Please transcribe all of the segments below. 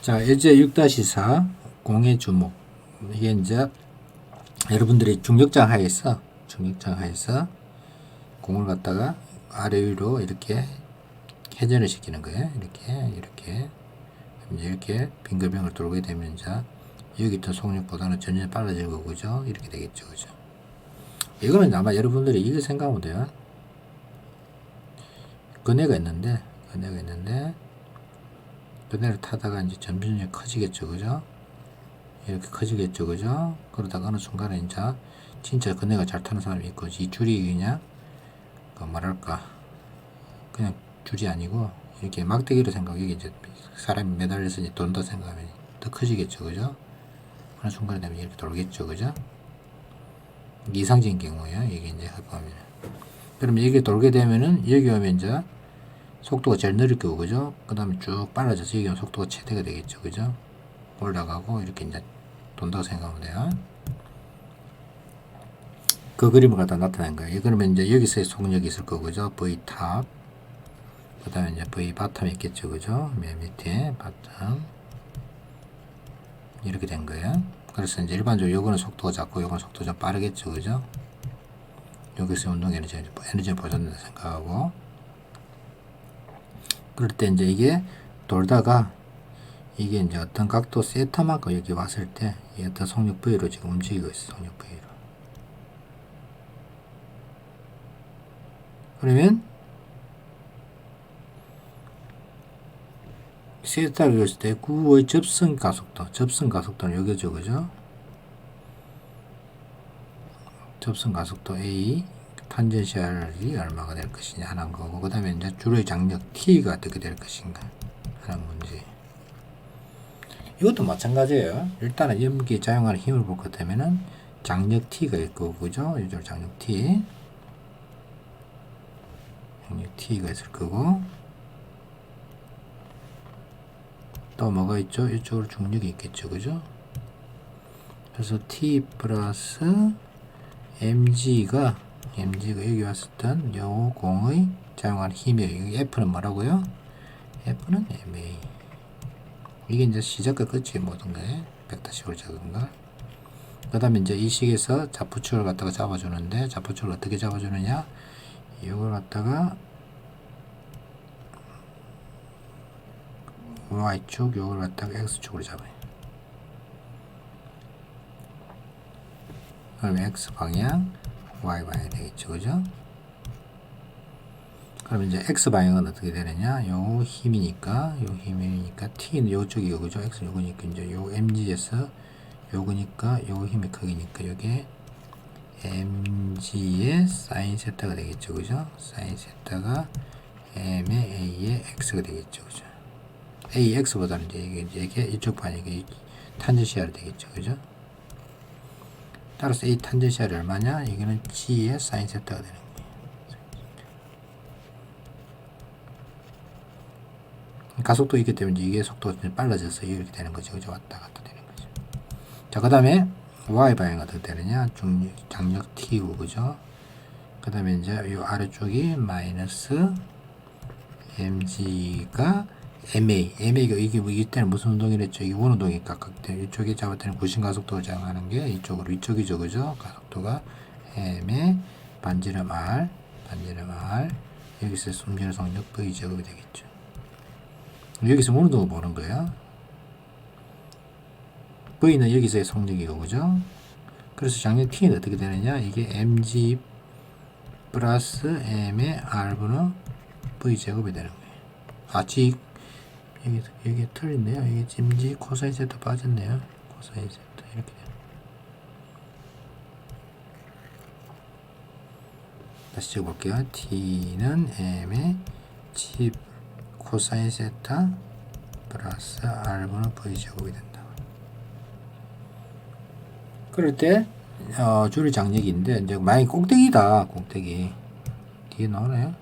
자, 이제 6-4 공의 주목. 이게 이제 여러분들이 중력장 하에서 중력장 하에서 공을 갖다가 아래 위로 이렇게 회전을 시키는 거예요. 이렇게 이렇게 이렇게 빙글빙글 돌게 되면 이제 여기 있던 속력보다는 전혀 빨라질 거고 그죠? 이렇게 되겠죠, 그죠? 이거는 아마 여러분들이 이거 생각하면 돼요. 그네가 있는데 그네가 있는데 그네를 타다가 이제 점점 커지겠죠, 그죠? 이렇게 커지겠죠, 그죠? 그러다가 어느 순간에 이제 진짜 그네가 잘 타는 사람이 있고 이 줄이 그냥 그 뭐랄까 그냥 줄이 아니고 이렇게 막대기로 생각하기 이제 사람이 매달려서 이제 돈다 생각하면 더 커지겠죠, 그죠? 어느 순간에 되면 이렇게 돌겠죠, 그죠? 이상적인 경우예요. 이게 이제 보면 그러면 이게 돌게 되면은 여기 오면 이제 속도가 제일 느릴 거고 그죠? 그 다음에 쭉 빨라져서 오면 속도가 최대가 되겠죠, 그죠? 올라가고 이렇게 이제 돈다고 생각하면 돼요. 그 그림을 갖다 나타낸 거예요. 그러면 이제 여기서의 속력이 있을 거고 그죠? V 탑. 그 다음에 이제 V 바텀이 있겠죠, 그죠? 맨 밑에 바텀. 이렇게 된 거예요. 그래서 이제 일반적으로 요거는 속도가 작고 요거는 속도가 좀 빠르겠죠, 그죠? 여기서 운동 에너지, 에너지 보존된다 생각하고. 그럴 때 이제 이게 돌다가 이게 이제 어떤 각도 세타만큼 여기 왔을 때이 어떤 속력 V로 지금 움직이고 있어, 속력 V로. 그러면 세타를 그렸을 때 구의 접선 가속도, 접선 가속도는 여기죠, 그죠? 접선 가속도 A, 탄젠시알이 얼마가 될 것이냐 하는 거고, 그 다음에 이제 줄의 장력 T가 어떻게 될 것인가 하는 문제. 이것도 마찬가지예요. 일단은 연기에 작용하는 힘을 볼 것 되면은 장력 T가 있고, 그죠? 이줄 장력 T. 장력 T가 있을 거고, 또 뭐가 있죠? 이쪽으로 중력이 있겠죠, 그죠? 그래서 T 플러스 mg가 mg가 여기 왔을 땐 요 공의 작용하는 힘이에요. 여기 F는 뭐라고요? F는 ma. 이게 이제 시작과 끝이 모든. 벡터식으로 적은 거. 그 다음에 이제 이 식에서 좌푸측을 갖다가 잡아주는데 좌푸측을 어떻게 잡아주느냐? 이걸 갖다가 y축 요걸 갖다가 x축으로 잡아요. 그럼 x 방향, y 방향 되겠죠, 그죠? 그럼 이제 x 방향은 어떻게 되느냐? 요 힘이니까, 요 힘이니까 t는 요쪽이고, 그죠? x 요거니까 이제 요 mg에서 요거니까 요 힘이 크기니까 요게 mg의 사인 세타가 되겠죠, 그죠? 사인 세타가 m의 a의 x가 되겠죠, 그죠? AX보다는 이제 이게, 이쪽 반이 탄젠시알이 되겠죠. 그죠? 따라서 A 탄젠시알이 얼마냐? 이거는 G의 사인 세타가 되는 거예요. 가속도 있기 때문에 이게 속도가 좀 빨라져서 이렇게 되는 거죠. 그죠? 왔다 갔다 되는 거죠. 자, 그 다음에 Y 방향이 어떻게 되느냐? 중 장력 T고, 그죠? 그 다음에 이제 이 아래쪽이 마이너스 mg가 MA, MA가 이게 뭐 이때는 무슨 운동이랬죠? 이게 원 운동이 각각돼. 이쪽에 잡을 때는 구신 가속도를 작용하는 게 이쪽으로 이쪽이죠, 그죠? 가속도가 M의 반지름 R, 반지름 R. 여기서 숨기는 속력 V 제곱이 되겠죠. 여기서 원 운동을 보는 거예요. V는 여기서의 속력이고, 그죠? 그래서 장력 T는 어떻게 되느냐? 이게 mg 플러스 m의 r분의 v 제곱이 되는 거예요. 아, 지 여기 여기 틀린데요. 이게 짐지 코사인 세타 빠졌네요. 코사인 세타 이렇게 돼요. 다시 적어볼게요. t는 m의 집 코사인 세타 플러스 r분의 v 제곱이 된다. 그럴 때 어, 줄의 장력인데 이제 만약 꼭대기다 꼭대기 뒤에 나오나요?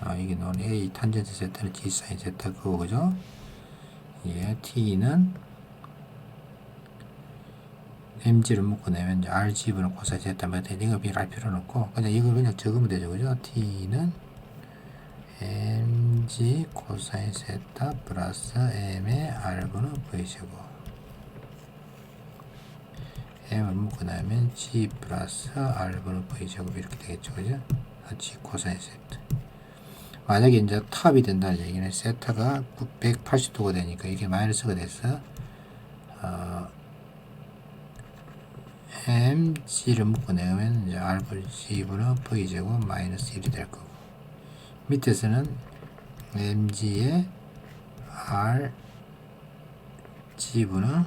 아, 이게 나오네. A 탄젠트 세타는 G 사인 세타 그거 그죠? 예, T는 MG를 묶어내면 이제 RG분은 코사인 세타 몇 이거 비할 필요는 없고 그냥 이걸 그냥 적으면 되죠. 그죠? T는 mg 코사인 세타 플러스 m의 r분의 v제곱 m을 묶고 나면 g 플러스 r분의 v제곱 이렇게 되겠죠 그죠? 아, g 코사인 세타 만약에 이제 탑이 된다는 얘기는 세타가 180도가 되니까 이게 마이너스가 돼서 어, mg를 묶고 내면 이제 r분 g분의 v제곱 마이너스 1이 될 거고 밑에서는 mg의 r g분의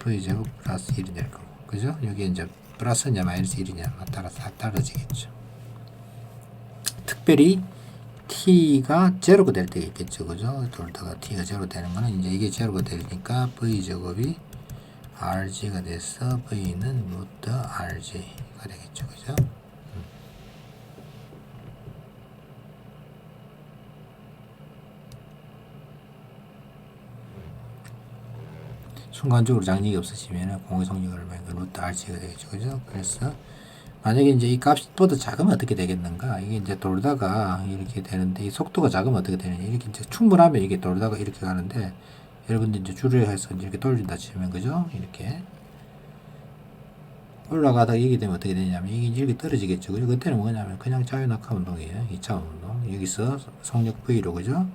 v제곱 플러스 1이 될 거고 그죠? 여기 이제 플러스냐 마이너스 1이냐 따라서 다 떨어지겠죠. 특별히 t가 제로가 될 때가 있겠죠. 그죠? 돌다가 t가 제로 되는 거는 이제 이게 제로가 되니까 v제곱이 rg가 돼서 v는 루트 rg가 되겠죠. 그죠? 순간적으로 장력이 없어지면 공의 속력을 얼마인 그 루트 rg가 되겠죠. 그죠? 그래서 만약에 이제 이 값보다 작으면 어떻게 되겠는가? 이게 이제 돌다가 이렇게 되는데 이 속도가 작으면 어떻게 되느냐? 이렇게 이제 충분하면 이게 돌다가 이렇게 가는데 여러분들 이제 줄을 해서 이렇게 돌린다 치면 그죠? 이렇게 올라가다가 이게 되면 어떻게 되냐면 이게 이렇게 떨어지겠죠. 그죠? 그때는 뭐냐면 그냥 자유낙하 운동이에요. 2차 운동. 여기서 속력 V로 그죠?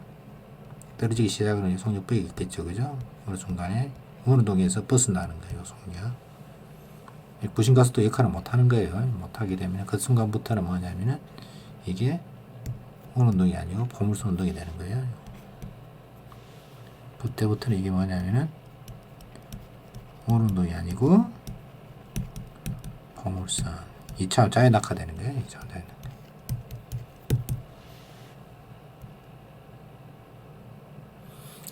떨어지기 시작하는 속력 V가 있겠죠. 그죠? 어느 순간에 운동에서 벗어나는 거예요. 속력. 부신 가수도 역할을 못 하는 거예요. 못 하게 되면 그 순간부터는 뭐냐면은 이게 어느 운동이 아니고 보물선 운동이 되는 거예요. 그때부터는 이게 뭐냐면은 어느 운동이 아니고 보물선 2차 자연 낙하되는 거예요. 2차 자연 낙하.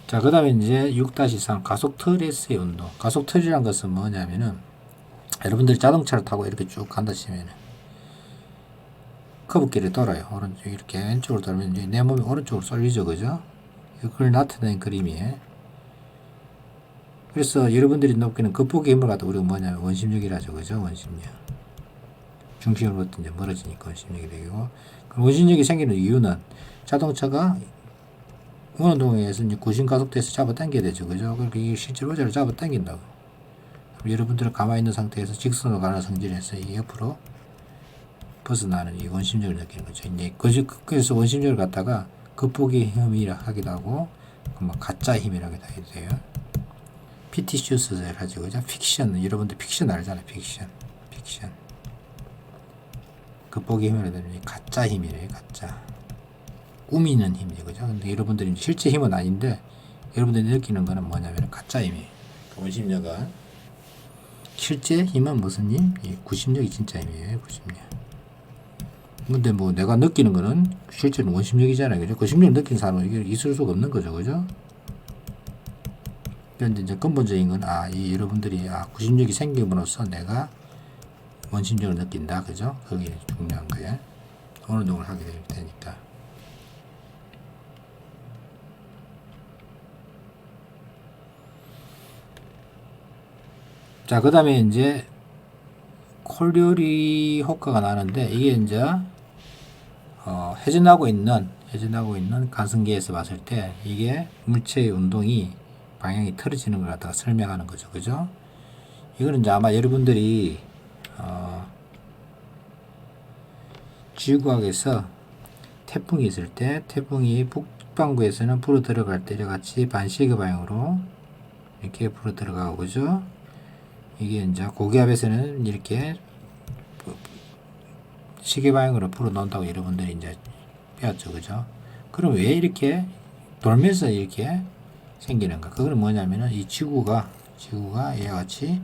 자, 그 다음에 이제 6-3 가속 트레스의 운동. 가속 틀이란 것은 뭐냐면은 여러분들이 자동차를 타고 이렇게 쭉 간다 치면은 커브길을 돌아요. 오른쪽 이렇게 왼쪽으로 돌면 이제 내 몸이 오른쪽으로 쏠리죠, 그죠? 그걸 나타낸 그림이에요. 그래서 여러분들이 느끼는 극복의 힘을 갖다 우리가 뭐냐면 원심력이라죠, 그죠? 원심력. 중심으로부터 이제 멀어지니까 원심력이 되고, 그 원심력이 생기는 이유는 자동차가 운동에서 이제 구심 가속도에서 잡아 당겨야 되죠, 그죠? 그러니까 실제로 의자를 잡아 당긴다고. 여러분들은 가만히 있는 상태에서 직선으로 가는 성질에서 이 옆으로 벗어나는 이 원심력을 느끼는 거죠. 이제 그- 그래서 원심력을 갖다가 극복의 힘이라 하기도 하고, 뭐 가짜 힘이라고 해도 돼요. 피티슈스를 하죠, 그죠? 픽션, 여러분들 픽션 알잖아요, 픽션, 픽션. 극복의 힘이라 되면 가짜 힘이래요, 가짜. 꾸미는 힘이죠, 그죠? 근데 여러분들이 실제 힘은 아닌데, 여러분들이 느끼는 거는 뭐냐면 가짜 힘이에요. 그 원심력은 실제 힘은 무슨 힘? 이 구심력이 진짜 힘이에요, 구심력. 근데 뭐 내가 느끼는 거는 실제는 원심력이잖아요, 그죠? 구심력을 느낀 사람은 이게 있을 수가 없는 거죠, 그죠? 그런데 이제 근본적인 건, 아, 이 여러분들이, 아, 구심력이 생김으로써 내가 원심력을 느낀다, 그죠? 그게 중요한 거예요. 어느 정도를 하게 될 테니까. 자, 그 다음에 이제 콜리오리 효과가 나는데 이게 이제 어, 회전하고 있는 회전하고 있는 가승기에서 봤을 때 이게 물체의 운동이 방향이 틀어지는 걸 갖다가 설명하는 거죠, 그죠? 이거는 이제 아마 여러분들이 어, 지구과학에서 태풍이 있을 때 태풍이 북반구에서는 불어 들어갈 때 같이 반시계 방향으로 이렇게 불어 들어가고 그죠? 이게 이제 고기압에서는 이렇게 시계 방향으로 불어 넣는다고 여러분들이 이제 배웠죠, 그죠? 그럼 왜 이렇게 돌면서 이렇게 생기는가? 그거는 뭐냐면은 이 지구가 지구가 이와 같이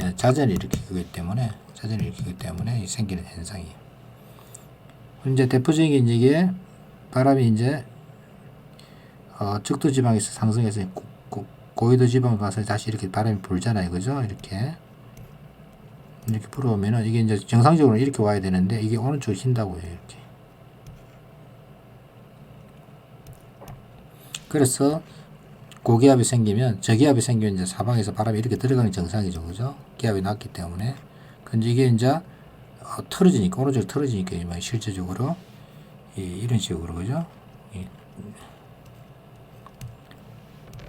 예, 자전을 일으키기 때문에 자전을 일으키기 때문에 생기는 현상이에요. 이제 대표적인 게 이게 바람이 이제 어, 적도 지방에서 상승해서 고위도 지방을 가서 다시 이렇게 바람이 불잖아요, 그죠? 이렇게 이렇게 불어오면은 이게 이제 정상적으로 이렇게 와야 되는데 이게 오른쪽에 튄다고 해요, 이렇게. 그래서 고기압이 생기면 저기압이 생기면 이제 사방에서 바람이 이렇게 들어가는 게 정상이죠, 그죠? 기압이 낮기 때문에. 근데 이게 이제 어, 틀어지니까 오른쪽으로 틀어지니까 뭐 실제적으로 이, 이런 식으로 그죠? 이-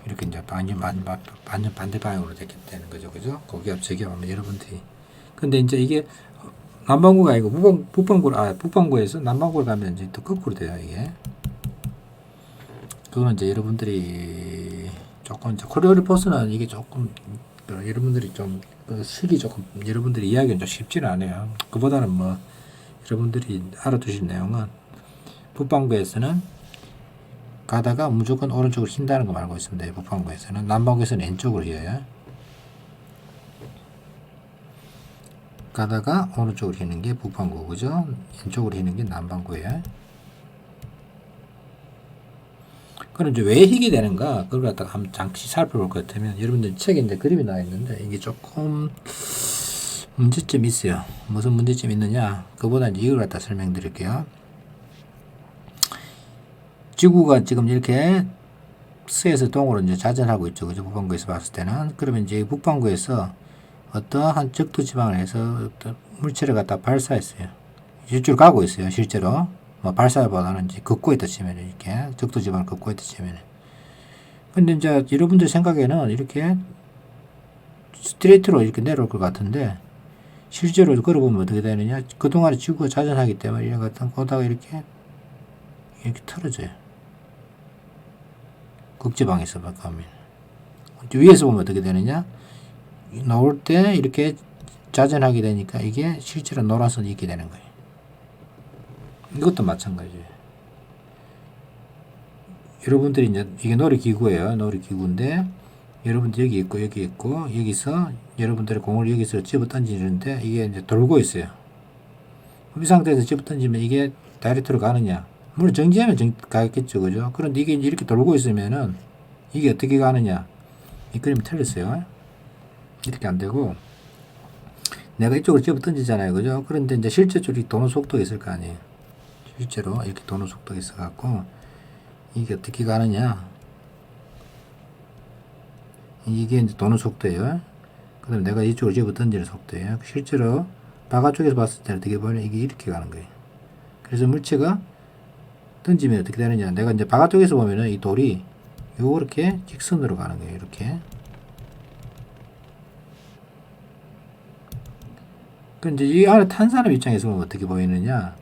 이렇게 이제 완전 반- 반- 완전 반대 방향으로 되게 되는 거죠, 그죠? 고기압 저기압하면 여러분들이 근데 이제 이게 남반구가 아니고 북방 북방구 아 북방구에서 남반구를 가면 이제 또 거꾸로 돼요 이게. 그거는 이제 여러분들이 조금 이제 코리오 리 포스는 이게 조금 어, 여러분들이 좀그 식이 조금 여러분들이 이야기는 좀 쉽지는 않아요. 그보다는 뭐 여러분들이 알아두실 내용은 북방구에서는 가다가 무조건 오른쪽으로 휜다는 거 말고 있습니다. 북방구에서는 남방구에서는 왼쪽으로 휘어요. 가다가 오른쪽으로 휘는 게 북방구 그죠? 왼쪽으로 휘는 게 남방구예요. 그럼 이제 왜 희게 되는가? 그걸 갖다가 한번 잠시 살펴볼 것 같으면 여러분들 책에 이제 그림이 나와 있는데 이게 조금 문제점이 있어요. 무슨 문제점이 있느냐? 그보다 이걸 갖다 설명드릴게요. 지구가 지금 이렇게 서에서 동으로 이제 자전하고 있죠. 그죠? 북반구에서 봤을 때는. 그러면 이제 북반구에서 어떠한 적도 지방을 해서 물체를 갖다 발사했어요. 실제로 가고 있어요. 실제로. 뭐 발사보다는 이제 걷고 있다 치면 이렇게 적도 지방을 걷고 있다 치면. 근데 이제 여러분들 생각에는 이렇게 스트레이트로 이렇게 내려올 것 같은데 실제로 걸어보면 어떻게 되느냐? 그동안에 지구가 자전하기 때문에 이런 것같 보다가 이렇게 이렇게 틀어져요. 극지방에서 가면 위에서 보면 어떻게 되느냐? 나올 때 이렇게 자전하게 되니까 이게 실제로 노란선이 있게 되는 거예요. 이것도 마찬가지예요. 여러분들이 이제 이게 놀이기구예요. 놀이기구인데 여러분들 여기 있고 여기 있고 여기서 여러분들의 공을 여기서 집어 던지는데 이게 이제 돌고 있어요. 이 상태에서 집어 던지면 이게 다이렉트로 가느냐? 물론 정지하면 정, 가겠죠, 그죠? 그런데 이게 이렇게 돌고 있으면은 이게 어떻게 가느냐? 이 그림이 틀렸어요. 이렇게 안 되고 내가 이쪽으로 집어 던지잖아요, 그죠? 그런데 이제 실제적으로 도는 속도가 있을 거 아니에요. 실제로 이렇게 도는 속도가 있어 갖고 이게 어떻게 가느냐? 이게 이제 도는 속도예요. 그 다음 내가 이쪽으로 집어 던지는 속도예요. 실제로 바깥쪽에서 봤을 때는 어떻게 보면 이게 이렇게 가는 거예요. 그래서 물체가 던지면 어떻게 되느냐? 내가 이제 바깥쪽에서 보면은 이 돌이 요렇게 직선으로 가는 거예요. 이렇게. 근데 이 안에 탄 사람 입장에서 보면 어떻게 보이느냐?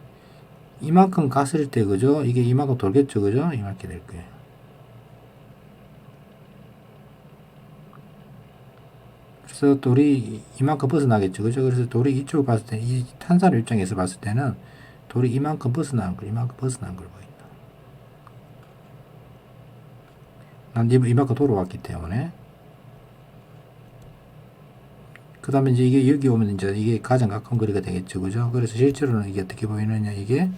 이만큼 갔을 때 그죠? 이게 이만큼 돌겠죠, 그죠? 이만큼 될 거예요. 그래서 돌이 이만큼 벗어나겠죠, 그죠? 그래서 돌이 이쪽을 봤을 때, 이 탄산 입장에서 봤을 때는 돌이 이만큼 벗어난 걸, 이만큼 벗어난 걸 보인다. 난 이- 이만큼 돌아왔기 때문에. 그 다음에 이제 이게 여기 오면 이제 이게 가장 가까운 거리가 되겠죠, 그죠? 그래서 실제로는 이게 어떻게 보이느냐, 이게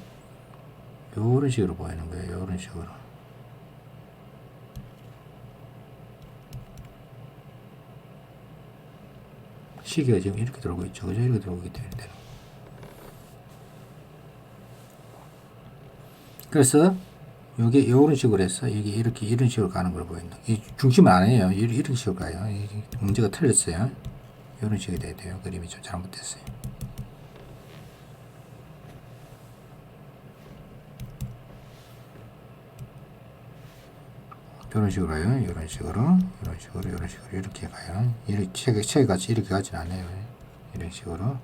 요런 식으로 보이는 거예요, 요런 식으로. 시계가 지금 이렇게 돌고 있죠, 그죠? 이렇게 있기 때문에. 그래서 요게 요런 식으로 해서 이게 이렇게 이런 식으로 가는 걸 보인다. 이 중심은 아니에요. 이- 이런 식으로 가요. 이 문제가 틀렸어요. 이런 식이 돼야 돼요. 그림이 좀 잘못됐어요. 이런 식으로 가요. 이런 식으로, 이런 식으로, 이런 식으로 이렇게 가요. 이렇게 책, 책 같이 이렇게 가진 않아요. 이런 식으로.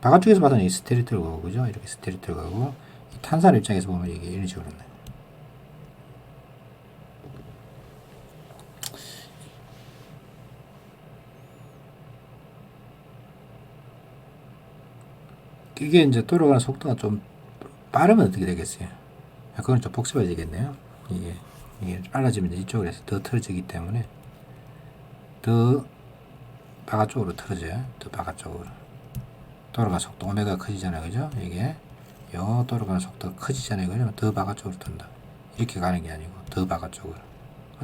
바깥쪽에서 봐서는 이 스테리트로 가고, 그죠? 이렇게 스테리트로 가고, 이 탄산 입장에서 보면 이게 이런 식으로 나요. 이게 이제 돌아가는 속도가 좀 빠르면 어떻게 되겠어요? 아, 그건 좀 복잡해 지겠네요. 이게, 이게 빨라지면 해서 더 틀어지기 때문에 더 바깥쪽으로 틀어져요. 더 바깥쪽으로. 돌아가는 속도, 오메가 커지잖아요. 그죠? 이게, 요 돌아가는 속도가 커지잖아요. 그죠? 더 바깥쪽으로 든다. 이렇게 가는 게 아니고, 더 바깥쪽으로.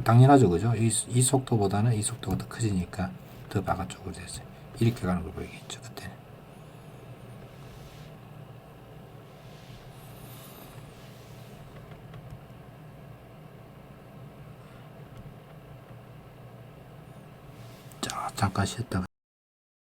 당연하죠. 그죠? 이, 이 속도보다는 이 속도가 더 커지니까 더 바깥쪽으로 됐어요. 이렇게 가는 걸 보이겠죠. 그때는. 자, 잠깐 쉬었다가